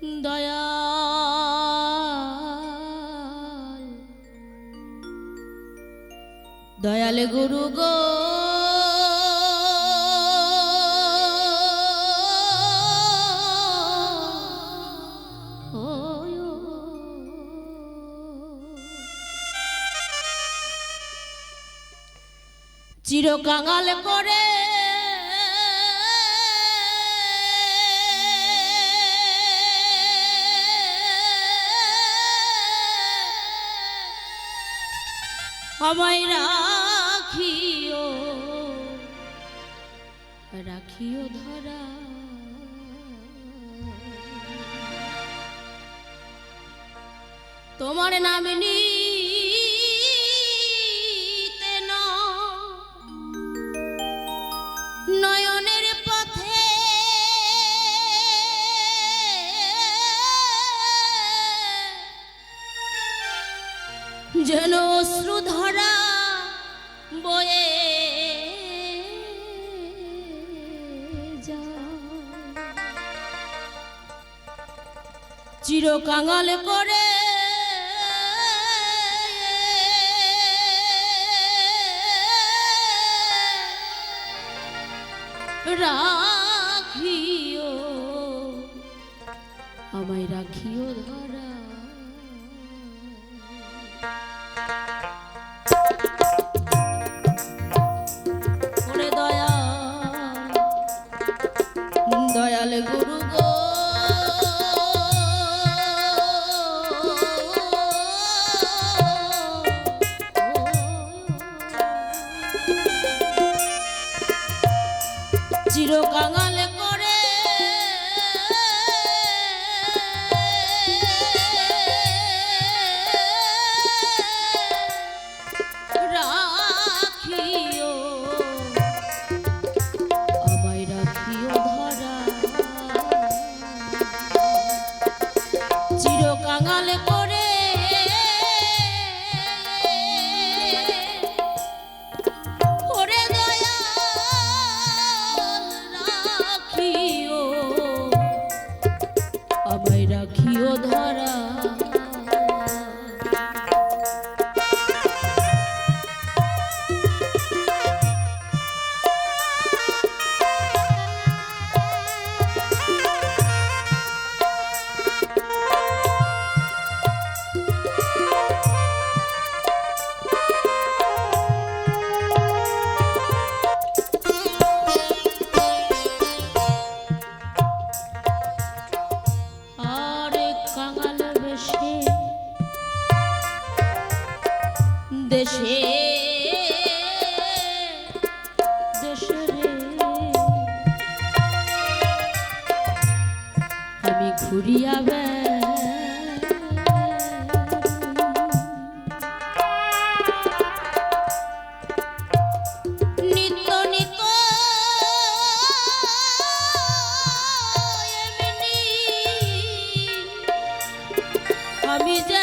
দয়াল দয়াল গুরু গো ওয় ও। চির কাঙাল করে আমায় রাখিও রাখিও ধরা। তোমার নাম নিতে কাঙাল করে। রাখিও আমায় রাখিও ধরা। দয়াল দয়াল গুরু।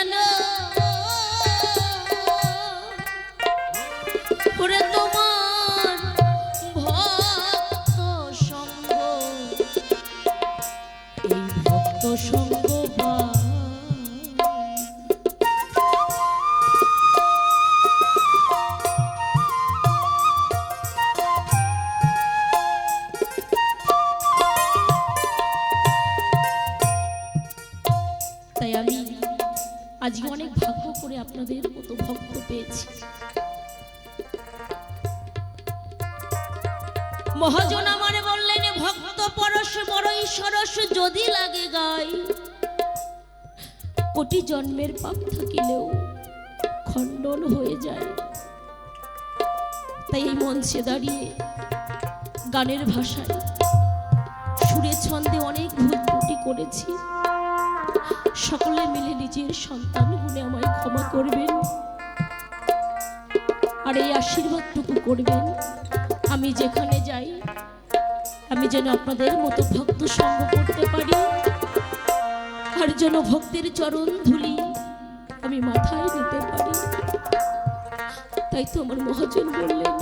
আমি কোটি জন্মের পাপ থাকিলেও খণ্ডন হয়ে যায়। তাই এই মঞ্চে দাঁড়িয়ে গানের ভাষায় সুরে ছন্দে অনেক ভুল ত্রুটি করেছি। সকলে মিলে নিজের সন্তান গুণে আমায় ক্ষমা করবেন। আর এই আশীর্বাদটুকু করবেন। আমি যেখানে যাই, আমি যেন আপনাদের মতো ভক্ত সঙ্গ করতে পারি। আর যেন ভক্তের চরণ ধুলি। আমি মাথায় দিতে পারি। তাই তো আমার মহাজন বললেন,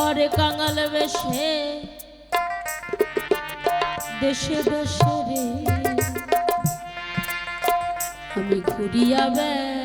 আরে কাঙাল বেশে, দেশে দেশে রে, আমি ঘুরিয়া বেড়াই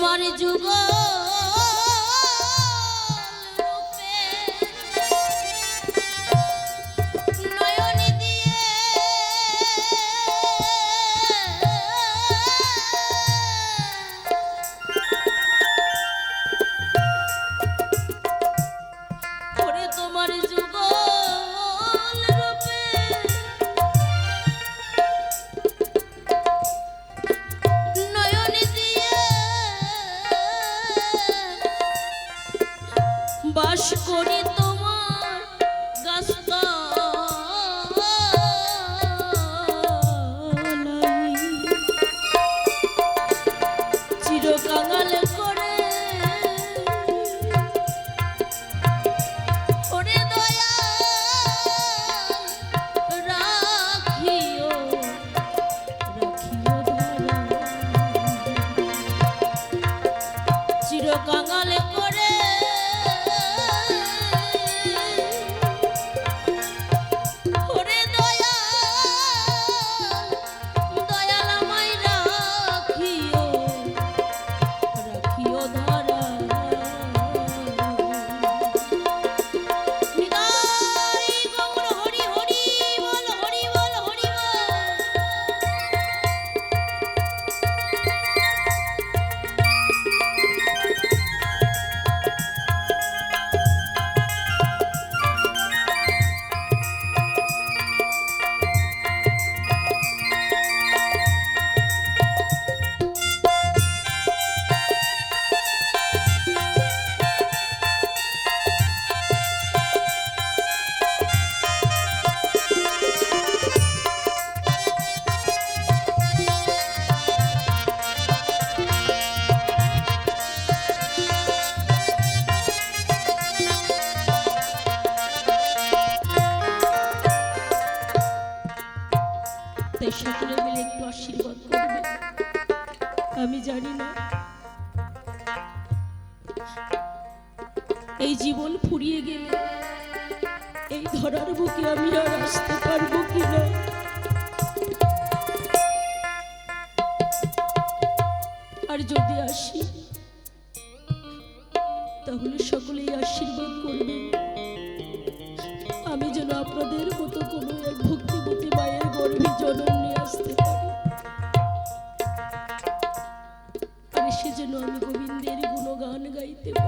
তোমার যুগ Tipo.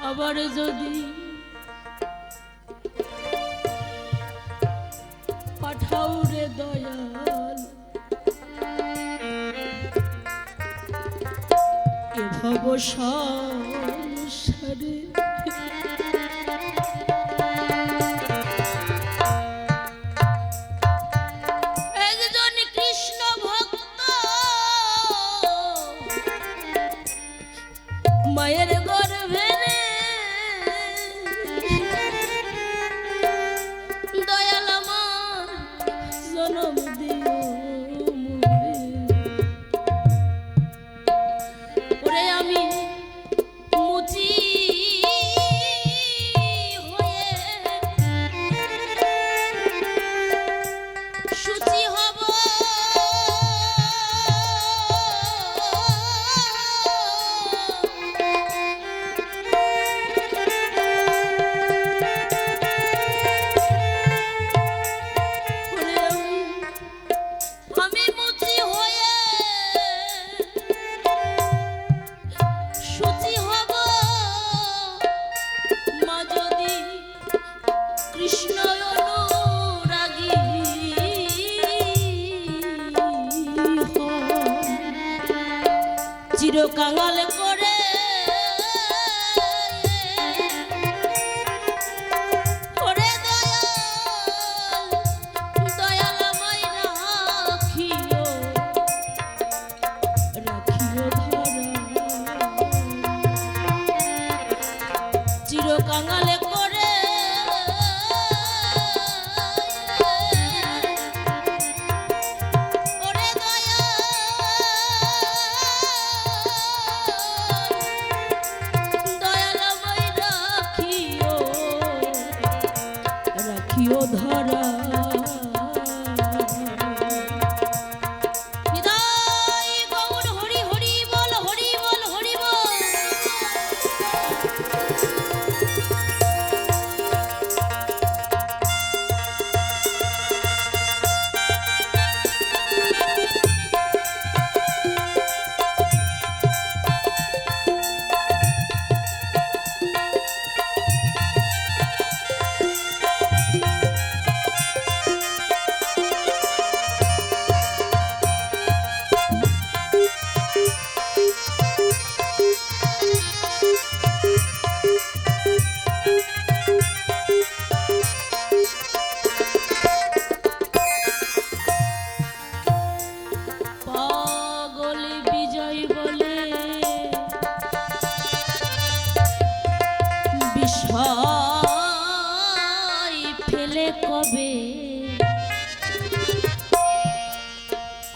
আবার যদি পাঠাও রে দয়াল এ সব চিরকাল কর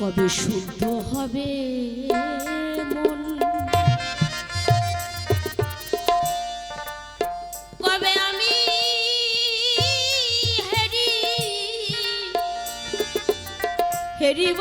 কবে শুদ্ধ হবে মন? কবে আমি হেরি হেরিব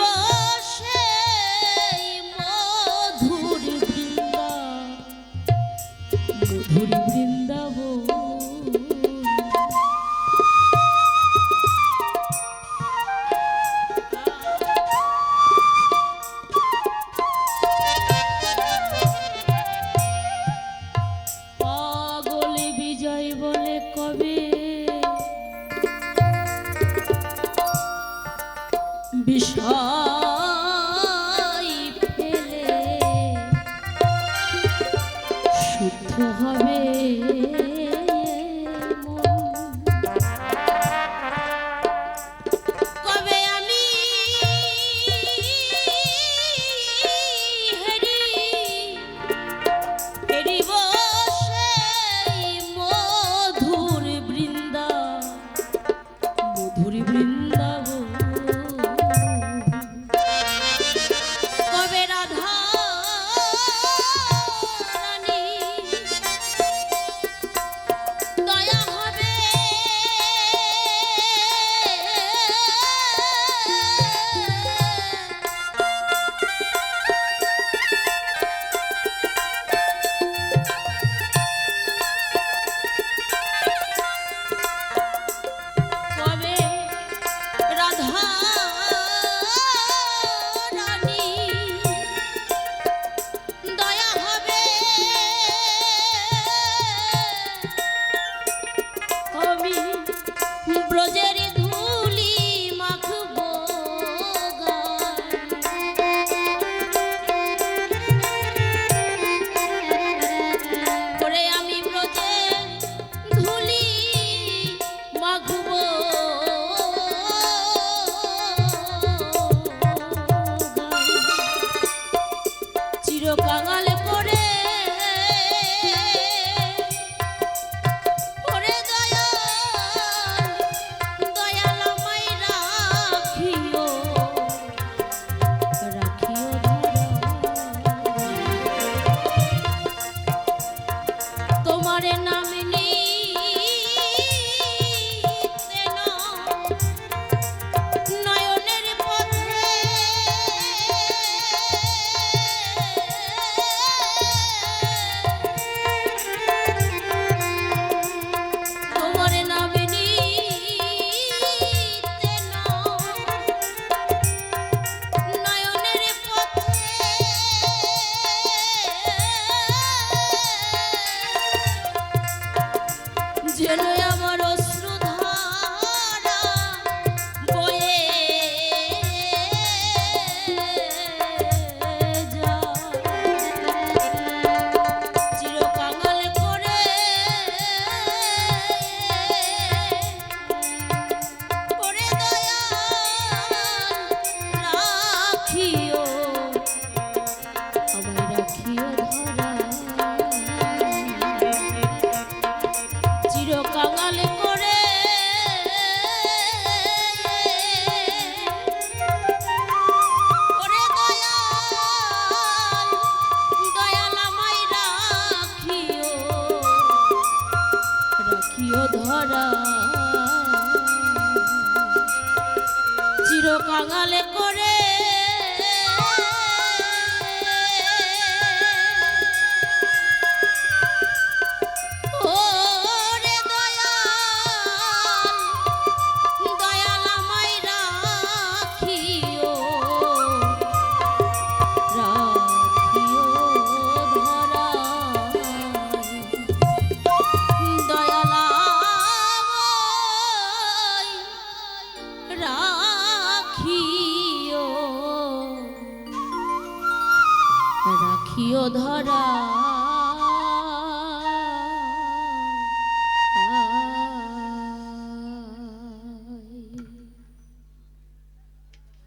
তোমার না